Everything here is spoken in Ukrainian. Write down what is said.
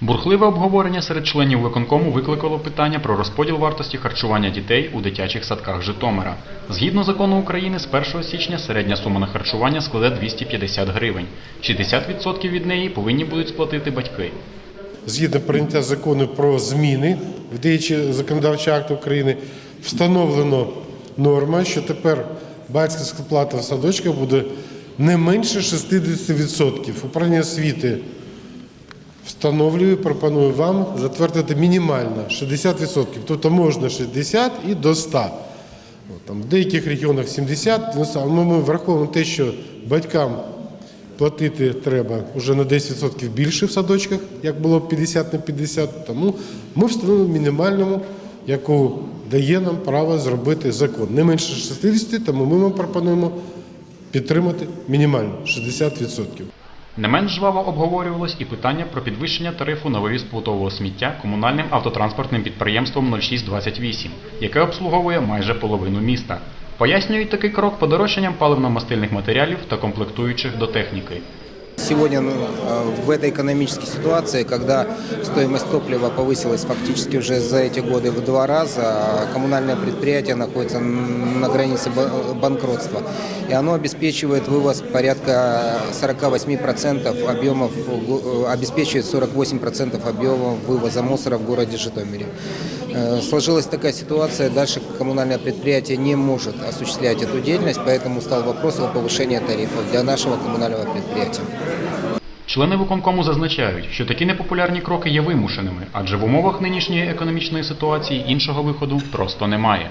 Бурхливе обговорення серед членів виконкому викликало питання про розподіл вартості харчування дітей у дитячих садках Житомира. Згідно закону України, з 1 січня середня сума на харчування складе 250 гривень. 60% від неї повинні будуть сплатити батьки. згідно прийняття закону про зміни в деячі законодавчі акти України, встановлено норма, що тепер батьківська плата в садочках буде не менше 60%. Управління освіти встановлює, пропоную вам затвердити мінімально 60%. Тобто можна 60 і до 100. Там, в деяких регіонах 70, 90, але ми враховуємо те, що батькам платити треба вже на 10% більше в садочках, як було 50 на 50. Тому ми встановили мінімальному, яку дає нам право зробити закон. Не менше 60, тому ми вам пропонуємо підтримати мінімально 60%. Не менш жваво обговорювалось і питання про підвищення тарифу на вивіз побутового сміття комунальним автотранспортним підприємством 0628, яке обслуговує майже половину міста. Пояснюють такий крок подорожчанням паливно-мастильних матеріалів та комплектуючих до техніки. Сегодня ну, э, в этой экономической ситуации, когда стоимость топлива повысилась фактически уже за эти годы в два раза, а коммунальное предприятие находится на границе ба- банкротства, и оно обеспечивает вывоз порядка 48% объемов, э, обеспечивает 48% объемов вывоза мусора в городе Житомире. Э, Сложилась такая ситуация, дальше коммунальное предприятие не может осуществлять эту деятельность, поэтому стал вопрос о повышении тарифов для нашего коммунального предприятия. Члени виконкому зазначають, що такі непопулярні кроки є вимушеними, адже в умовах нинішньої економічної ситуації іншого виходу просто немає.